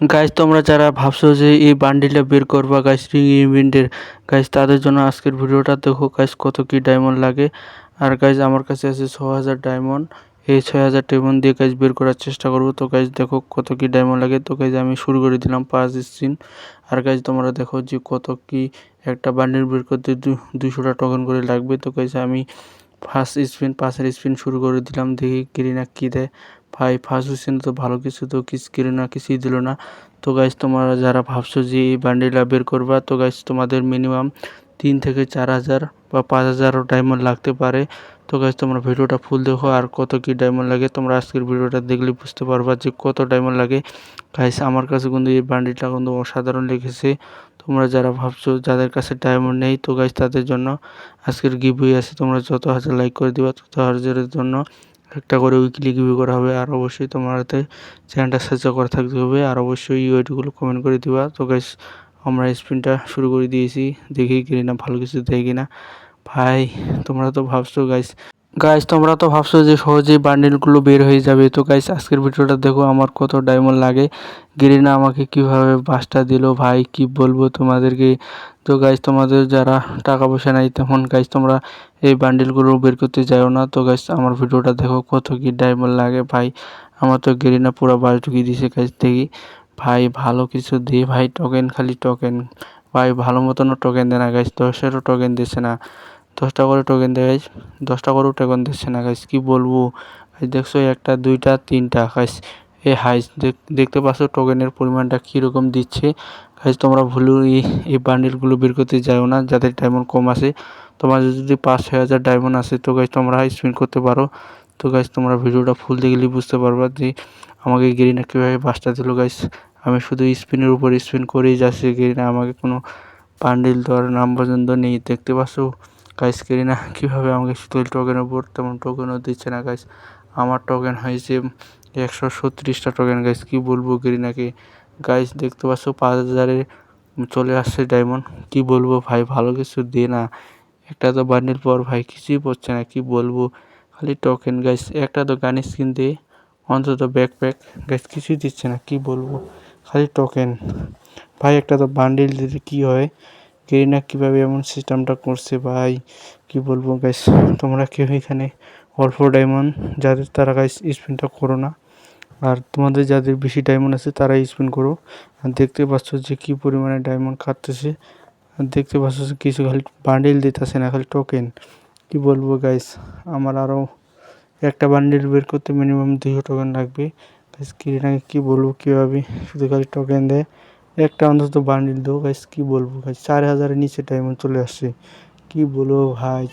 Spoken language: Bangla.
গাইজ তোমরা যারা ভাবছ যে এই বান্ডিলটা বের করবা গাইজ রিং ইভেন্টের গাইজ তাদের জন্য আজকের ভিডিওটা দেখো গাইজ কত কি ডায়মন্ড লাগে। আর গাইজ আমার কাছে আছে ছ হাজার ডায়মন্ড এই ছয় হাজার ডায়মন্ড দিয়ে গাইজ বের করার চেষ্টা করব। তো গাইজ দেখো কত কি ডায়মন্ড লাগে। তো গাইজ আমি শুরু করে দিলাম পাঁচ স্ক্রিন আর গাইজ তোমরা দেখো যে কত কি একটা বান্ডিল বের করতে দুশোটা টোকেন করে লাগবে। তো গাইজ আমি ফার্স্ট স্পিন পাঁচের স্পিন শুরু করে দিলাম। দেখি কিরিনা কী দেয়। ভাই, ফার্স্ট স্পিন তো ভালো কিছু তো কিস না কিছুই দিল না। তো গাইজ তোমরা যারা ভাবছ যে এই বান্ডিলটা বের করবা, তো গাইজ তোমাদের মিনিমাম তিন থেকে চার হাজার বা পাঁচ হাজারও ডায়মন্ড লাগতে পারে। তো গাইজ তোমরা ভিডিওটা ফুল দেখো আর কত কি ডায়মন্ড লাগে। তোমরা আজকের ভিডিওটা দেখলে বুঝতে পারবা যে কত ডায়মন্ড লাগে। গাইজ আমার কাছে কিন্তু এই বান্ডিলটা কিন্তু অসাধারণ লেগেছে। তোমরা যারা ভাবছ যাদের কাছে ডায়মন্ড নেই, তো গাইজ তাদের জন্য আজকের গিভওয়ে আছে। তোমরা যত হাজার লাইক করে দিবা, তত হাজারের জন্য একটা করে উইকলি রিভিউ করা হবে, আর অবশ্যই তোমার তোমাদের চ্যানেলটা সাবস্ক্রাইব করে থাকতে হবে, আর অবশ্যই ওয়েটগুলো কমেন্ট করে দিবা। তো গাইস আমরা স্পিনটা শুরু করে দিয়েছি, দেখি কিনা, ভালো কিছু দেয় কিনা। ভাই তোমরা তো ভাবছ গাইজ গাইজ তোমরা তো ভাবছ যে সহজেই বান্ডিলগুলো বের হয়ে যাবে। তো গাইজ আজকের ভিডিওটা দেখো, আমার কত ডায়মন্ড লাগে। গেরিনা আমাকে কীভাবে বাসটা দিল, ভাই, কি বলব তোমাদেরকে? তো গাইজ তোমাদের যারা টাকা পয়সা নাই তেমন গাইজ তোমরা এই বান্ডিলগুলো বের করতে যাও না। তো গাইজ আমার ভিডিওটা দেখো, কত কি ডায়মন্ড লাগে, ভাই। আমার তো গেরিনা পুরো বাস ঢুকিয়ে দিয়েছে গাইজ দেখি। ভাই, ভালো কিছু দে, ভাই টোকেন খালি টোকেন ভাই, ভালো মতনও টোকেন দেয় না গাইজ দশেরও টোকেন দিচ্ছে না। দশটা করে টোকেন দেয় গাইজ দশটা করেও টোকেন দিচ্ছে না গাইজ কী বলব? দেখছ, একটা, দুইটা, তিনটা গাইজ এ হাইস দেখতে পাচ্ছ টোকেনের পরিমাণটা কীরকম দিচ্ছে। গাইজ তোমরা ভুলো এই এই বান্ডিলগুলো বের করতে যাও না, যাদের ডায়মন্ড কম আছে। তোমার যদি পাঁচ, ছয় হাজার ডায়মন্ড আছে, তো গাইজ তোমরা স্পিন করতে পারো। তো গাইজ তোমরা ভিডিওটা ফুল দেখলে বুঝতে পারবা যে আমাকে গেরিনা কীভাবে বাসটা দিল গাইস আমি শুধু স্পিনের উপর স্পিন করেই যাচ্ছি গেরিনা আমাকে কোনো বান্ডিল দেওয়ার নাম পর্যন্ত নেই। দেখতে পাচ্ছ? গাইজ গেরিনা কীভাবে আমাকে শীতল টোকেনের উপর তেমন টোকেনও দিচ্ছে না গাইস আমার টোকেন হয়েছে একশো ছত্রিশটা টোকেন গাইস কী বলব গেরিনাকে গাইস দেখতে পাচ্ছ পাঁচ হাজারে চলে আসছে ডায়মন্ড কী বলব ভাই? ভালো কিছু দে না। একটা তো বান্ডিল পর ভাই কিছুই পড়ছে না, কী বলব? খালি টোকেন গাইস একটা তো গান স্কিন দে, অন্তত ব্যাকপ্যাক গাইস কিছুই দিচ্ছে না, কী বলব? খালি টোকেন ভাই, একটা তো বান্ডিল দিতে কী হয়? গেরিনা কীভাবে এমন সিস্টেমটা করছে ভাই। কী বলব গাইস তোমরা কেউ এখানে অল্প ডায়মন্ড যাদের, তারা গাইস স্পিনটা করো না। আর তোমাদের যাদের বেশি ডায়মন্ড আছে তারাই স্পিন করো। আর দেখতে পাচ্ছ যে কী পরিমাণে ডায়মন্ড কাটতেছে। আর দেখতে পাচ্ছ যে কিছু খালি বান্ডিল দিতেছে না, খালি টোকেন কী বলব গাইস আমার আরও একটা বান্ডিল বের করতে মিনিমাম দুশো টোকেন লাগবে। গাইজ কিরিনাকে কী বলব কীভাবে? শুধু খালি টোকেন দেয়। একটা অন্তত বান্ডিল দেবো গাইস কী বলব গাইজ চার হাজারের নিচে ডায়মন্ড চলে আসছে। কী বলব, ভাই?